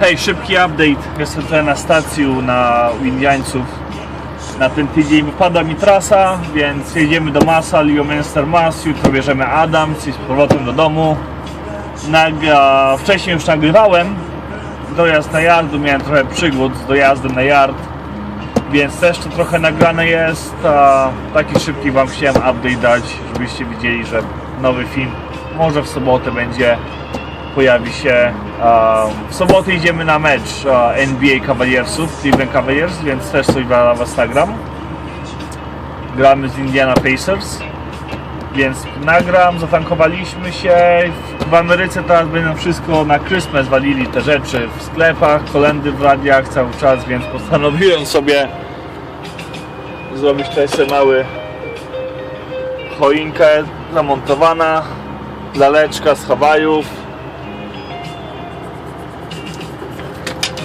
Hej, szybki update. Jestem tutaj na stacji na Indiańców. Na ten tydzień wypada mi trasa, więc jedziemy do Masa, Leominster Mass. Jutro bierzemy Adams i z powrotem do domu. Nagra... Wcześniej już nagrywałem dojazd na yardu, miałem trochę przygód z dojazdem na yard, więc też to trochę nagrane jest. A taki szybki Wam chciałem update dać, żebyście widzieli, że nowy film może w sobotę będzie pojawi się. W sobotę idziemy na mecz a, NBA Cavaliersów, Cleveland Cavaliers, więc też coś dla Was nagram. Gramy z Indiana Pacers, więc nagram, zatankowaliśmy się. W Ameryce teraz będą wszystko na Christmas walili te rzeczy w sklepach, kolendy w radiach cały czas, więc postanowiłem sobie zrobić tutaj sobie mały choinkę zamontowana, laleczka z Hawajów.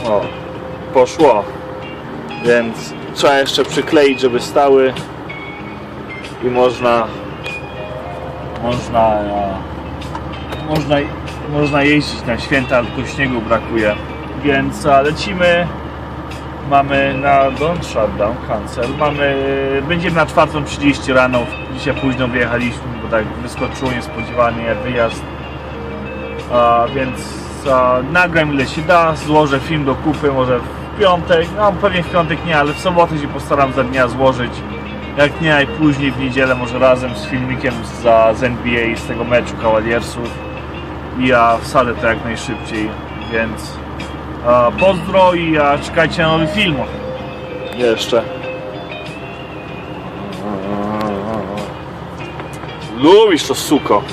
O, poszło. Więc trzeba jeszcze przykleić, żeby stały i można można można, można jeździć na święta, tylko śniegu brakuje. Więc lecimy. Mamy na Don't Shutdown, cancel. Mamy, będziemy na 4.30 rano. Dzisiaj późno wyjechaliśmy, bo tak wyskoczyło niespodziewanie wyjazd. A, więc nagram ile się da, złożę film do kupy, może w piątek, no pewnie w piątek nie, ale w sobotę się postaram za dnia złożyć. Jak nie, najpóźniej w niedzielę może razem z filmikiem z, za, z NBA z tego meczu Cavaliersów i ja wsadzę to jak najszybciej, więc a, pozdro i a, czekajcie na nowy film. Jeszcze. Lubisz to suko.